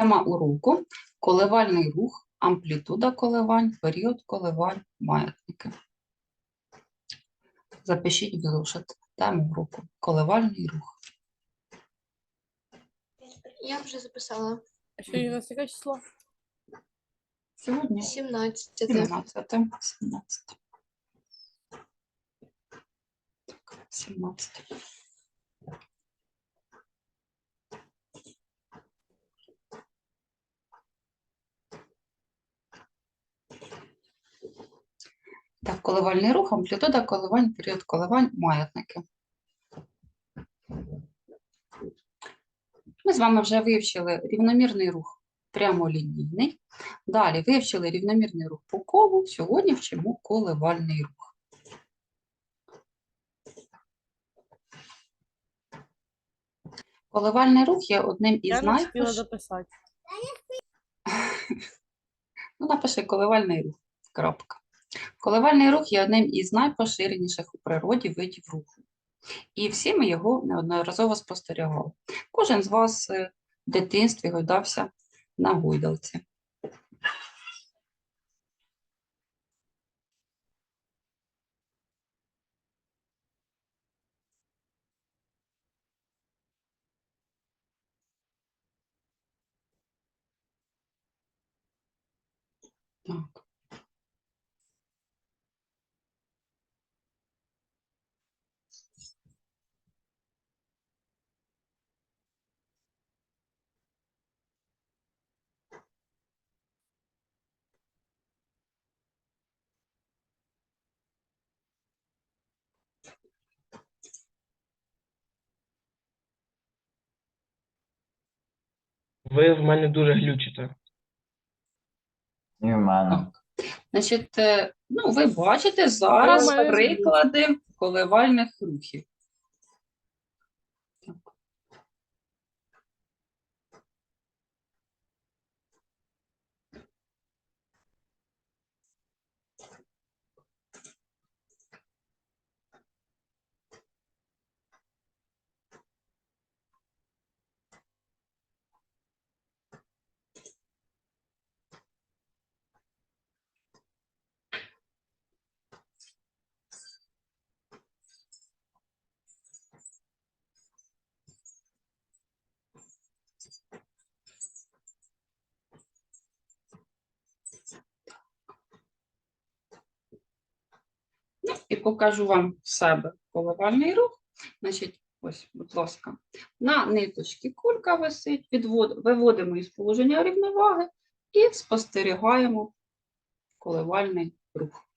Тема уроку коливальний рух, амплітуда коливань, період коливань, маятники. Запишіть в зошит тему уроку коливальний рух. Я вже записала. А сьогодні у нас яке число? Сьогодні 17. 17. 17. Так, 17. Так, коливальний рух, амплітуда коливань, період коливань, маятники. Ми з вами вже вивчили рівномірний рух прямолінійний. Далі вивчили рівномірний рух по колу. Сьогодні вчимо коливальний рух. Коливальний рух є одним із записати. Ну, напиши коливальний рух. Крапка. Коливальний рух є одним із найпоширеніших у природі видів руху. І всі ми його неодноразово спостерігали. Кожен з вас е, в дитинстві гойдався на гойдалці. Так. Ви в мене дуже глючите. І в мене. Значить, е, ну, ви бачите зараз приклади коливальних рухів. Покажу вам в себе коливальний рух. Значить, ось, будь ласка, на ниточці кулька висить, відвод... виводимо із положення рівноваги і спостерігаємо коливальний рух.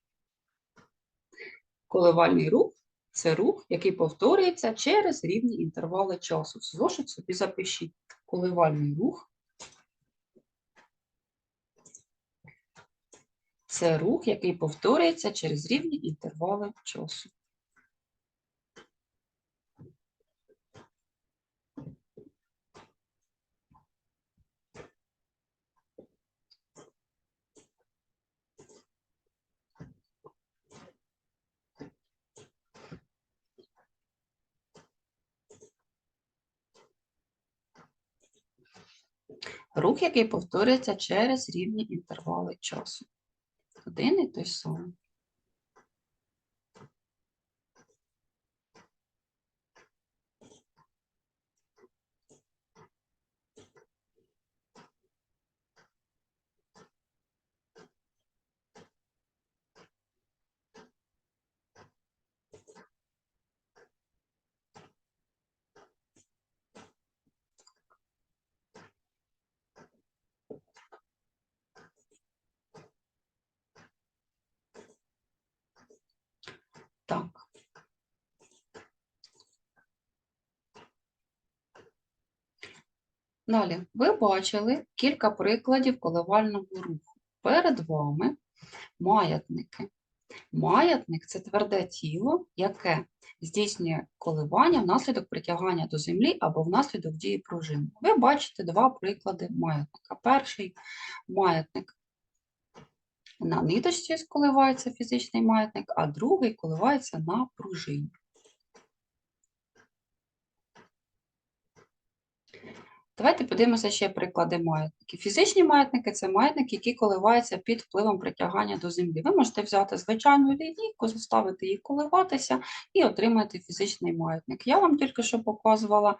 Коливальний рух це рух, який повторюється через рівні інтервали часу. Зошит собі запишіть коливальний рух. Це рух, який повторюється через рівні інтервали часу. Рух, який повторюється через рівні інтервали часу. Один і той самий. Так. Далі, ви бачили кілька прикладів коливального руху. Перед вами маятники. Маятник це тверде тіло, яке здійснює коливання внаслідок притягання до землі або внаслідок дії пружини. Ви бачите два приклади маятника. Перший маятник на ниточці коливається фізичний маятник, а другий коливається на пружині. Давайте подивимося ще приклади маятників. Фізичні маятники це маятники, які коливаються під впливом притягання до землі. Ви можете взяти звичайну лінійку, заставити її коливатися і отримати фізичний маятник. Я вам тільки що показувала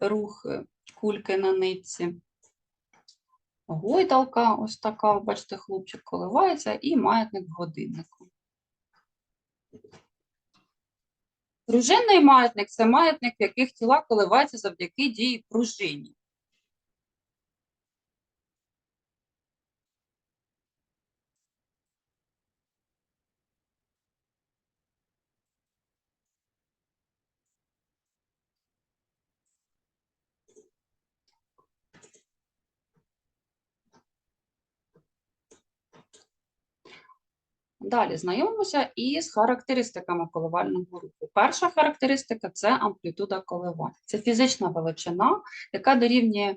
рух е, кульки на нитці. Гойдалка, ось така, бачите, хлопчик коливається, і маятник годиннику. Пружинний маятник це маятник, в яких тіла коливаються завдяки дії пружині. Далі знайомимося із характеристиками коливального руху. Перша характеристика це амплітуда коливань. Це фізична величина, яка дорівнює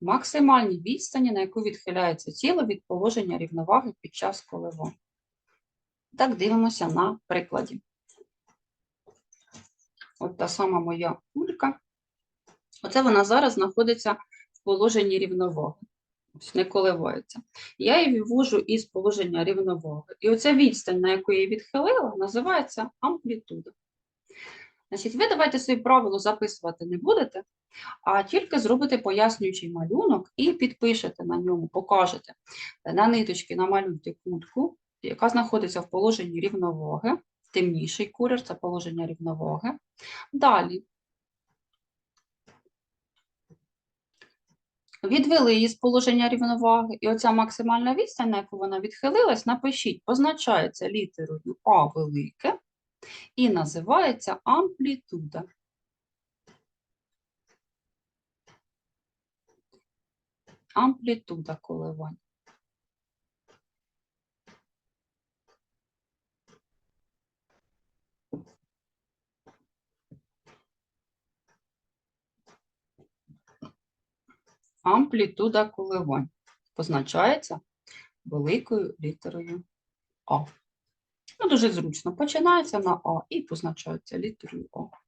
максимальній відстані, на яку відхиляється тіло від положення рівноваги під час коливань. Так, дивимося на прикладі. От та сама моя кулька. Оце вона зараз знаходиться в положенні рівноваги. Не коливається. Я її вивожу із положення рівноваги. І оця відстань, на яку я її відхилила, називається амплітуда. Значить, ви давайте собі правило записувати не будете, а тільки зробите пояснюючий малюнок і підпишете на ньому, покажете. На ниточки намалюйте кульку, яка знаходиться в положенні рівноваги. Темніший колір це положення рівноваги. Далі Відвели її з положення рівноваги, і оця максимальна відстань, на яку вона відхилилась, напишіть, позначається літерою А велике і називається амплітуда. Амплітуда коливань. Амплітуда коливань позначається великою літерою А. Ну, дуже зручно. Починається на А і позначається літерою А.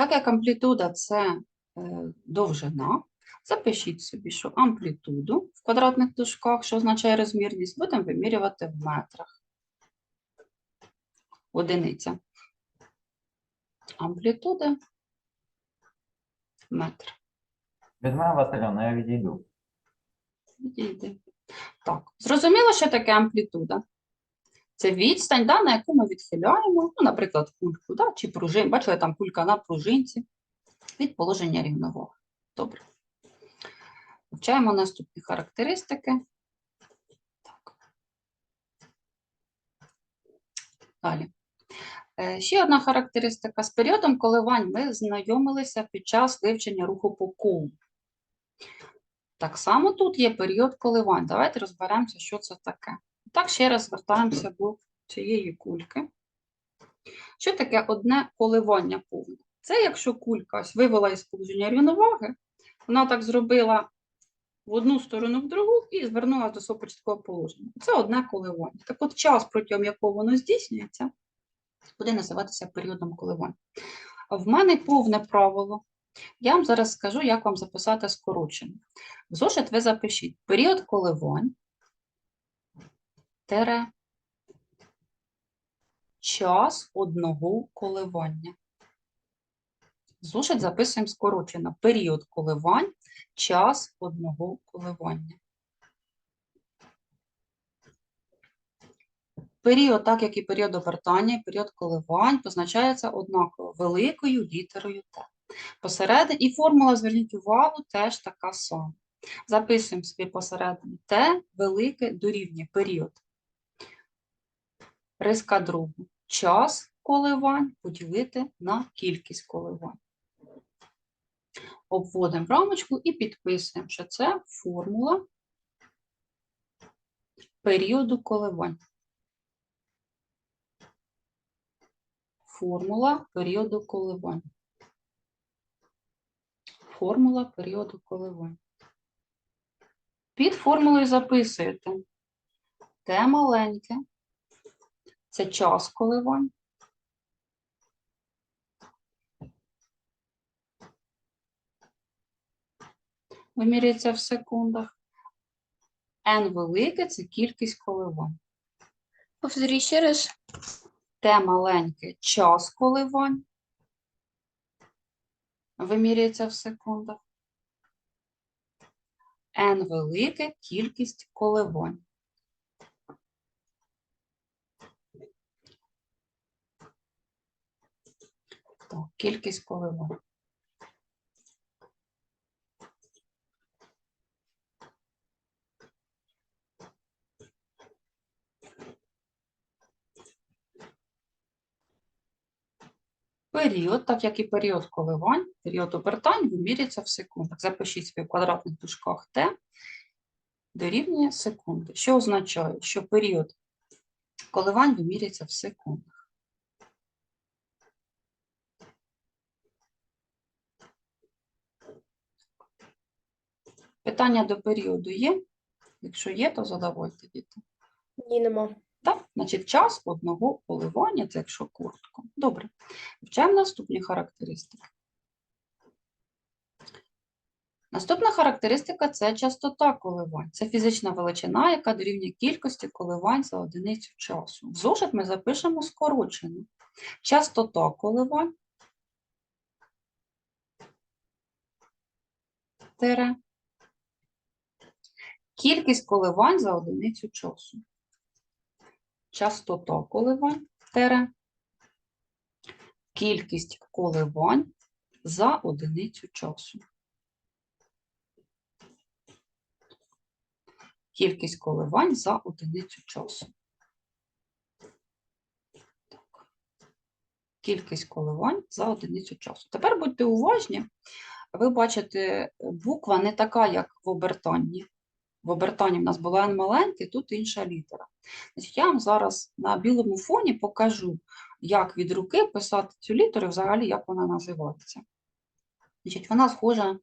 Так як амплітуда це е, довжина, запишіть собі, що амплітуду в квадратних дужках, що означає розмірність, будемо вимірювати в метрах. Одиниця. Амплітуда метр. Людмила Васильівна, я відійду. Відійди. Так, зрозуміло, що таке амплітуда? Це відстань, да, на яку ми відхиляємо, ну, наприклад, кульку, да, чи пружин. Бачили, там кулька на пружинці від положення рівноваги. Добре. Вивчаємо наступні характеристики. Так. Далі. Е, Ще одна характеристика. З періодом коливань ми знайомилися під час вивчення руху по колу. Так само тут є період коливань. Давайте розберемося, що це таке. Так, ще раз звертаємося до цієї кульки. Що таке одне коливання повне? Це якщо кулька ось вивела із положення рівноваги, вона так зробила в одну сторону, в другу і звернулася до свого початкового положення. Це одне коливання. Так от час, протягом якого воно здійснюється, буде називатися періодом коливань. В мене повне правило. Я вам зараз скажу, як вам записати скорочення. В зошит ви запишіть період коливань тере час одного коливання. Зошит записуємо скорочено. Період коливань, час одного коливання. Період, так як і період обертання, і період коливань, позначається однаково великою літерою Т. Посередині і формула, зверніть увагу, теж така сама. Записуємо собі посередині Т велике дорівнює період риска другу. Час коливань поділити на кількість коливань. Обводимо рамочку і підписуємо, що це формула періоду коливань. Формула періоду коливань. Формула періоду коливань. Під формулою записуєте Т маленьке. Це час коливань. Вимірюється в секундах. N велике це кількість коливань. Повторіть ще раз. Т маленьке час коливань. Вимірюється в секундах. N велике кількість коливань. Так, кількість коливань. Період, так як і період коливань, період обертань вимірюється в секундах. Запишіть собі в квадратних дужках Т дорівнює секунди, що означає, що період коливань вимірюється в секундах. Питання до періоду є? Якщо є, то задавайте діти. Ні, нема. Так, значить, час одного коливання, це якщо коротко. Добре. Вивчаємо наступні характеристики. Наступна характеристика це частота коливань. Це фізична величина, яка дорівнює кількості коливань за одиницю часу. В зошит ми запишемо скорочено. Частота коливань тире. Кількість коливань за одиницю часу частота коливань тере, кількість коливань за одиницю часу. Кількість коливань за одиницю часу. Кількість коливань за одиницю часу. Тепер будьте уважні. Ви бачите, буква не така, як в обертанні. В обертанні в нас була N маленька, тут інша літера. Значить, я вам зараз на білому фоні покажу, як від руки писати цю літеру, і взагалі, як вона називається. Значить, вона схожа,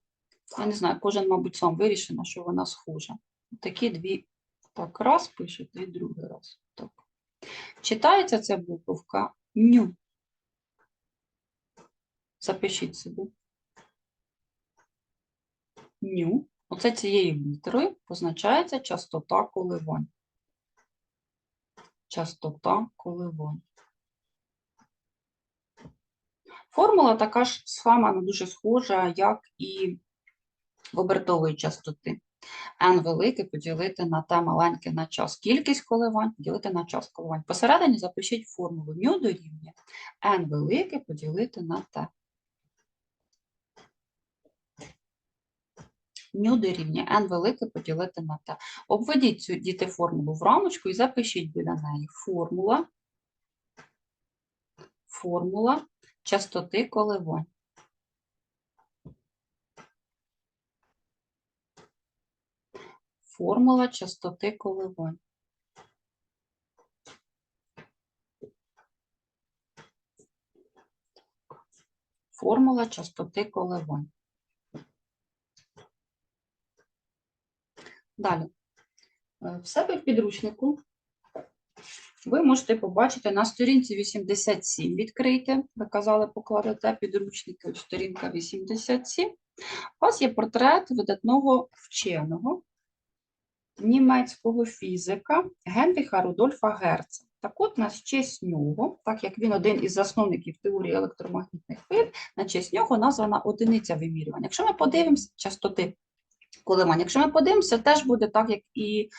я не знаю, кожен, мабуть, сам вирішив, на що вона схожа. Такі дві, так, раз пишуть, і другий раз. Так. Читається ця буковка ню. Запишіть собі. Ню. Оце цією літерою позначається частота коливань. Частота коливань. Формула така ж сама, ну, дуже схожа, як і в обертової частоти. n велике поділити на t маленьке на час. Кількість коливань поділити на час коливань. Посередині запишіть формулу μ дорівнює n велике поділити на t. Ню дорівнює n велике поділити на t. Обведіть цю діти формулу в рамочку і запишіть біля неї формула, формула частоти коливань. Формула частоти коливань. Формула частоти коливань. Далі. Е, В себе в підручнику ви можете побачити на сторінці 87 відкрийте. Ви казали, покладете підручники, ось сторінка 87. У вас є портрет видатного вченого німецького фізика Генріха Рудольфа Герца. Так от, на честь нього, так як він один із засновників теорії електромагнітних хвиль, на честь нього названа одиниця вимірювання. Якщо ми подивимося частоти коливань, якщо ми подивимося, теж буде так, як і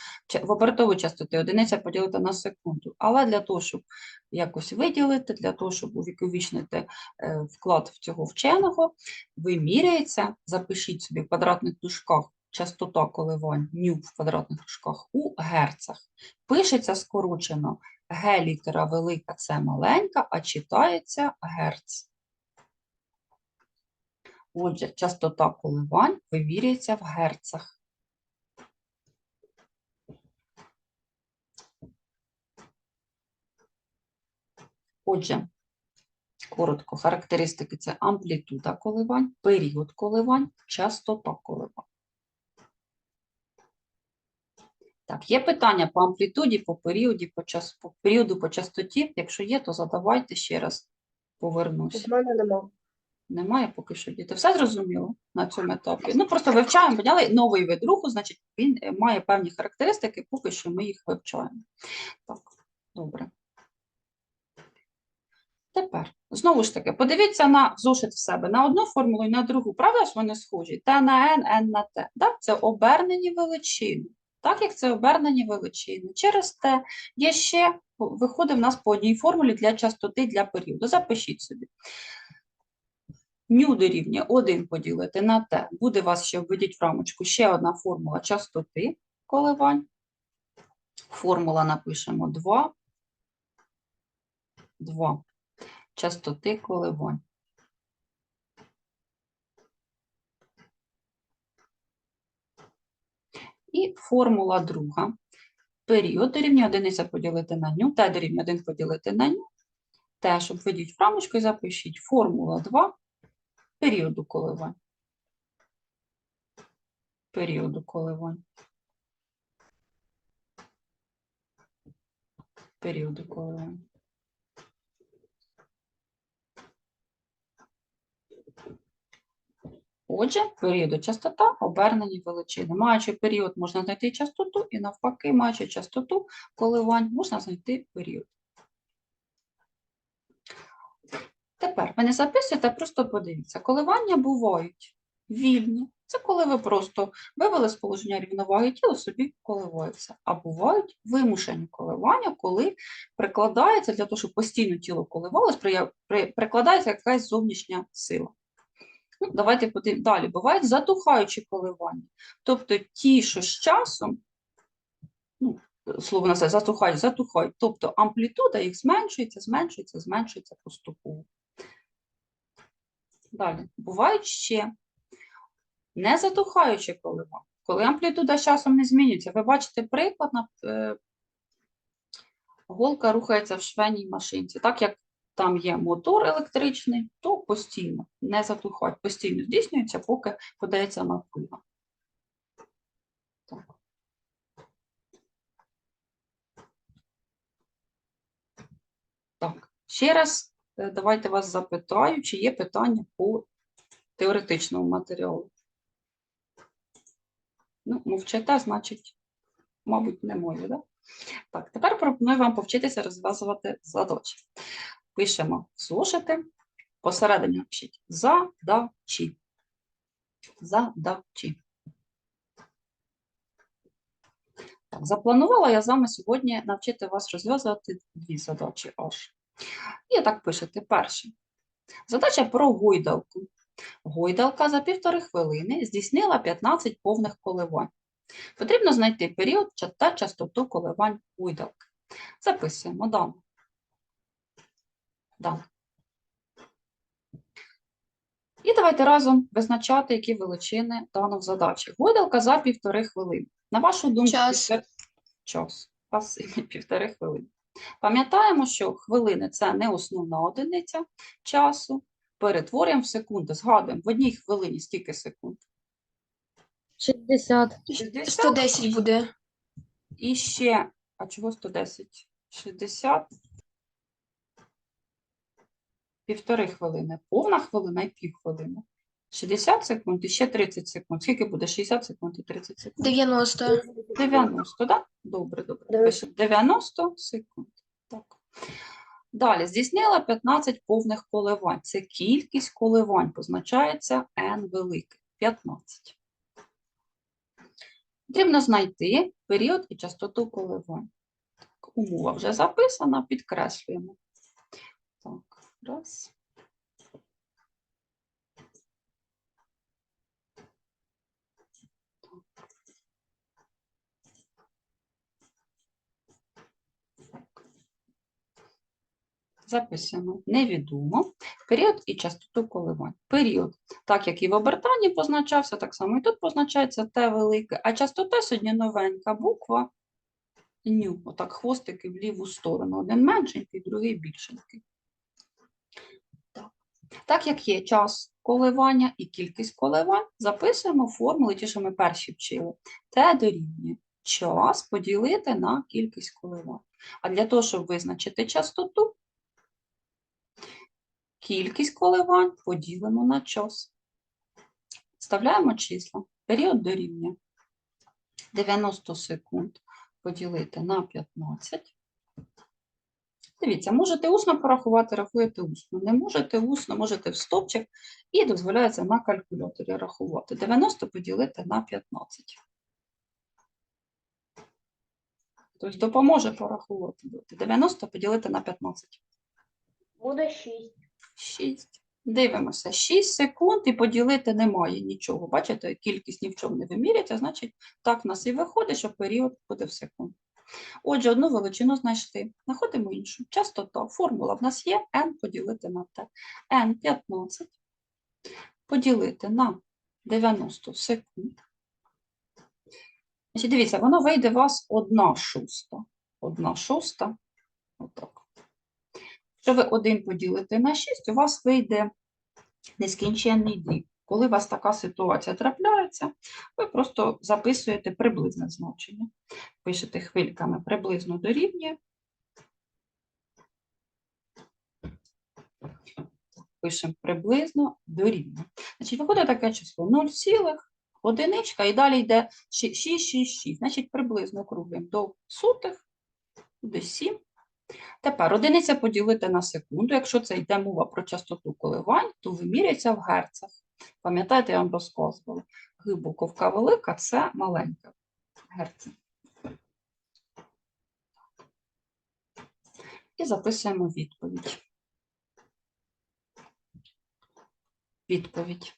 в обертовій частоти, одиниця поділити на секунду. Але для того, щоб якось виділити, для того, щоб увіковічнити е, вклад в цього вченого, виміряється, запишіть собі в квадратних дужках частота коливань ню в квадратних дужках у герцах. Пишеться скорочено Г літера велика, С маленька, а читається герц. Отже, частота коливань вимірюється в герцах. Отже, Коротко, характеристики це амплітуда коливань, період коливань, частота коливань. Так, є питання по амплітуді, по періоді, по, час, по періоду, по частоті. Якщо є, то задавайте ще раз. Повернусь. У мене нема. Немає поки що діти. Все зрозуміло на цьому етапі. Ну, просто вивчаємо, поняли новий вид руху, значить, він е, має певні характеристики, поки що ми їх вивчаємо. Так, добре. Тепер, знову ж таки, подивіться на зошит в себе, на одну формулу і на другу. Правда ж вони схожі? Т на Н, Н на Т. Так? Це обернені величини. Так як це обернені величини. Через те є ще, виходить в нас по одній формулі для частоти для періоду. Запишіть собі. Ню дорівнює 1 поділити на t. Буде вас ще введіть в рамочку ще одна формула частоти коливань. Формула напишемо 2. 2. Частоти коливань. І формула друга. Період дорівнює одиниця поділити на ню, t дорівнює 1 поділити на ню. Теж введіть в рамочку і запишіть формула 2 періоду коливань. Періоду коливань. Періоду коливань. Отже, періоду частота обернені величини. Маючи період, можна знайти частоту, і навпаки, маючи частоту коливань, можна знайти період. Тепер ви не записуєте, просто подивіться. Коливання бувають вільні. Це коли ви просто вивели з положення рівноваги тіло собі коливається. А бувають вимушені коливання, коли прикладається для того, щоб постійно тіло коливалось, при- при- прикладається якась зовнішня сила. Ну, давайте подивимося. Далі бувають затухаючі коливання. Тобто ті, що з часом, ну, слово на це затухають, затухають. Тобто амплітуда їх зменшується, зменшується, зменшується поступово. Далі, бувають ще незатухаючі коливання, коли амплітуда з часом не змінюється. Ви бачите приклад, е, голка рухається в швейній машинці. Так як там є мотор електричний, то постійно не затухають, постійно здійснюється, поки подається напруга. Так. Так, ще раз давайте вас запитаю, чи є питання по теоретичному матеріалу. Ну, мовчите, значить, мабуть, не моє, да? Так, тепер пропоную вам повчитися розв'язувати задачі. Пишемо зошити, посередині напишіть задачі. Задачі. Так, запланувала я з вами сьогодні навчити вас розв'язувати дві задачі аж. І так пишете перше. Задача про гойдалку. Гойдалка за півтори хвилини здійснила 15 повних коливань. Потрібно знайти період та частоту коливань гойдалки. Записуємо дану. Дану. І давайте разом визначати, які величини дано в задачі. Гойдалка за півтори хвилини. На вашу думку, Час. час. Спасибі, півтори хвилини. Пам'ятаємо, що хвилини це не основна одиниця часу. Перетворюємо в секунди. Згадуємо, в одній хвилині скільки секунд? 60. 60 110 буде. і ще, а чого 110? 60. Півтори хвилини. Повна хвилина і півхвилини. 60 секунд і ще 30 секунд. Скільки буде 60 секунд і 30 секунд? 90. 90, так? Добре, добре. Пишемо 90 секунд. Так. Далі, здійснила 15 повних коливань. Це кількість коливань, позначається n великий, 15. Потрібно знайти період і частоту коливань. Так, умова вже записана, підкреслюємо. Так, раз. Записуємо невідомо. Період і частоту коливань. Період, так як і в обертанні позначався, так само і тут позначається Т велике, а частота сьогодні новенька буква ню. Отак хвостики в ліву сторону. Один меншенький, другий більшенький. Так як є час коливання і кількість коливань, записуємо формули, ті, що ми перші вчили. Т дорівнює час поділити на кількість коливань. А для того, щоб визначити частоту, кількість коливань поділимо на час. Вставляємо числа. Період дорівнює 90 секунд поділити на 15. Дивіться, можете усно порахувати, рахуєте усно. Не можете усно, можете в стопчик і дозволяється на калькуляторі рахувати. 90 поділити на 15. Тобто допоможе порахувати. 90 поділити на 15. Буде 6. 6. Дивимося, 6 секунд і поділити немає нічого. Бачите, кількість ні в чому не виміряється, значить, так в нас і виходить, що період буде в секунд. Отже, одну величину знайшли. Знаходимо іншу. Частота. Формула в нас є n поділити на t. n 15 поділити на 90 секунд. Значить, дивіться, воно вийде у вас одна шоста. Одна шоста. Отак. Якщо ви 1 поділите на 6, у вас вийде нескінченний дріб. Коли у вас така ситуація трапляється, ви просто записуєте приблизне значення. Пишете хвильками приблизно дорівнює. Пишемо приблизно дорівнює. Значить, виходить таке число 0, цілих, одиничка, і далі йде 6, 6, 6. Значить, приблизно округлюємо до сотих, буде 7. Тепер одиниця поділити на секунду. Якщо це йде мова про частоту коливань, то виміряється в герцах. Пам'ятаєте, я вам розказувала. Глибоковка велика це маленька герци. І записуємо відповідь. Відповідь.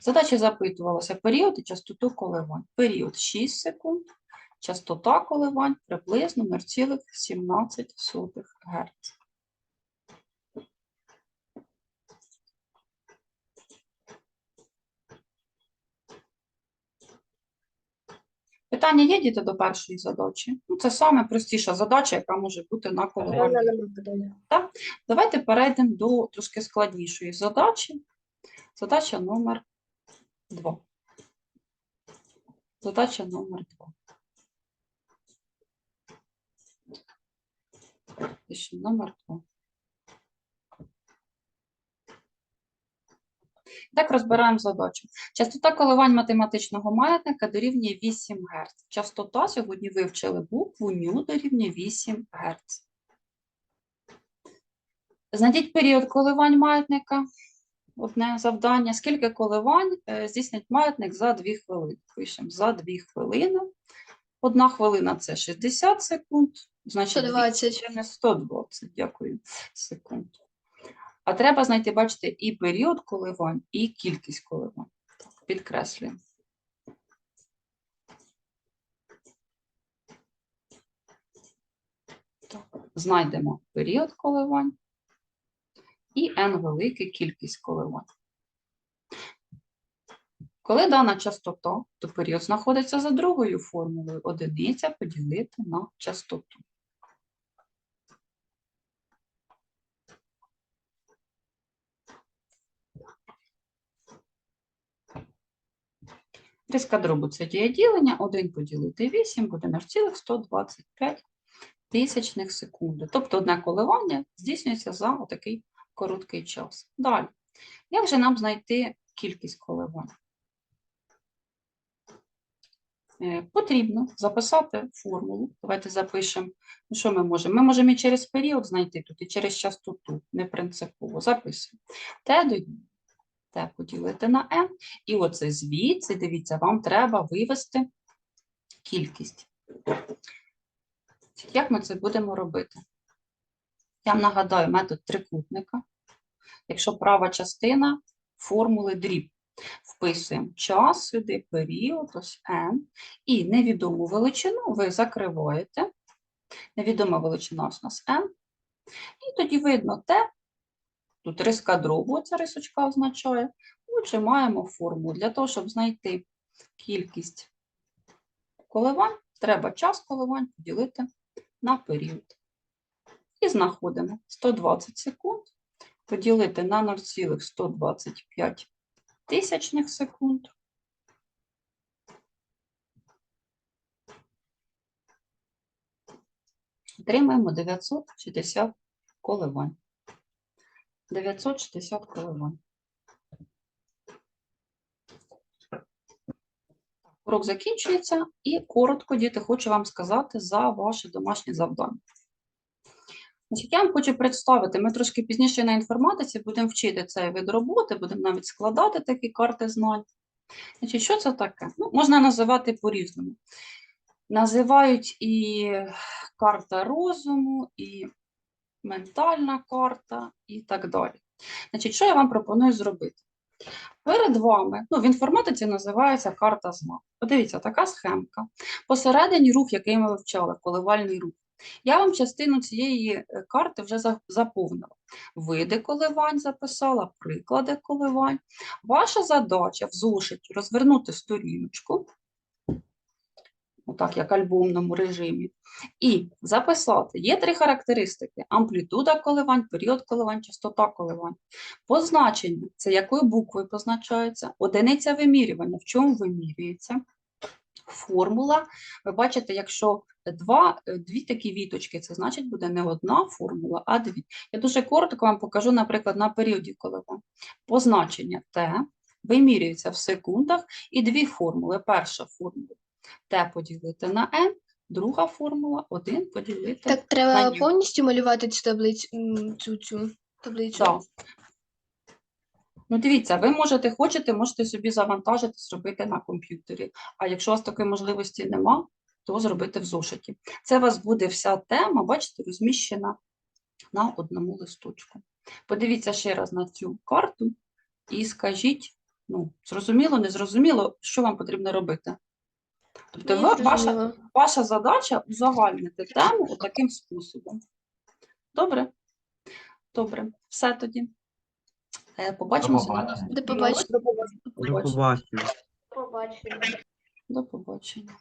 Задачі запитувалося період і частоту коливань. Період 6 секунд, частота коливань приблизно 0,17 Гц. Питання є діти до першої задачі? Ну, це саме простіша задача, яка може бути на коливанні. Питання. Давайте перейдемо до трошки складнішої задачі. Задача номер 2. Задача номер 2. Пишемо номер 2. Так розбираємо задачу. Частота коливань математичного маятника дорівнює 8 Гц. Частота сьогодні вивчили букву ню дорівнює 8 Гц. Знайдіть період коливань маятника. Одне завдання. Скільки коливань е, здійснить маятник за 2 хвилини? Пишемо за 2 хвилини. Одна хвилина це 60 секунд. Значить, 120. хвилини 120, дякую, секунд. А треба знайти, бачите, і період коливань, і кількість коливань. Підкреслюємо. Знайдемо період коливань і n велика кількість коливань. Коли дана частота, то період знаходиться за другою формулою одиниця поділити на частоту. Різка дробу це дієділення, 1 поділити 8 буде 0,125 тисячних секунди. Тобто одне коливання здійснюється за отакий короткий час. Далі. Як же нам знайти кількість коливань? Е, Потрібно записати формулу. Давайте запишемо. Ну, що ми можемо? Ми можемо і через період знайти тут, і через частоту, не принципово. Записуємо. Т дорівнює Т поділити на n. І оце звідси, дивіться, вам треба вивести кількість. Як ми це будемо робити? Я вам нагадаю метод трикутника. Якщо права частина формули дріб. Вписуємо час сюди, період, ось n. І невідому величину ви закриваєте. Невідома величина ось у нас n. І тоді видно те, тут риска дробу, ця рисочка означає. Отже, маємо формулу. Для того, щоб знайти кількість коливань, треба час коливань поділити на період. І знаходимо 120 секунд поділити на 0,125 тисячних секунд. Отримаємо 960 коливань. 960 коливань. Урок закінчується і коротко, діти, хочу вам сказати за ваше домашнє завдання. Значить, я вам хочу представити, ми трошки пізніше на інформатиці будемо вчити цей вид роботи, будемо навіть складати такі карти знань. Значить, що це таке? Ну, можна називати по-різному. Називають і карта розуму, і ментальна карта, і так далі. Значить, що я вам пропоную зробити? Перед вами, ну, в інформатиці називається карта знак. Подивіться, така схемка. Посередині рух, який ми вивчали, коливальний рух. Я вам частину цієї е, карти вже заповнила. Види коливань записала, приклади коливань. Ваша задача в зошиті розвернути сторіночку, отак, як в альбомному режимі, і записати. Є три характеристики: амплітуда коливань, період коливань, частота коливань. Позначення це якою буквою позначається, одиниця вимірювання, в чому вимірюється. Формула, ви бачите, якщо два, е, дві такі віточки, це значить буде не одна формула, а дві. Я дуже коротко вам покажу, наприклад, на періоді коливань. Позначення Т вимірюється в секундах і дві формули. Перша формула Т поділити на N, друга формула 1 поділити Так треба повністю малювати цю таблицю, цю, цю таблицю. Так. Ну, дивіться, ви можете, хочете, можете собі завантажити, зробити на комп'ютері. А якщо у вас такої можливості нема, то зробити в зошиті. Це у вас буде вся тема, бачите, розміщена на одному листочку. Подивіться ще раз на цю карту і скажіть, ну, зрозуміло, не зрозуміло, що вам потрібно робити. Тобто ви, ваша, ваша задача узагальнити тему таким способом. Добре? Добре, все тоді. Е, Побачимося До побачення. До побачення. До. Побачення. До побачення.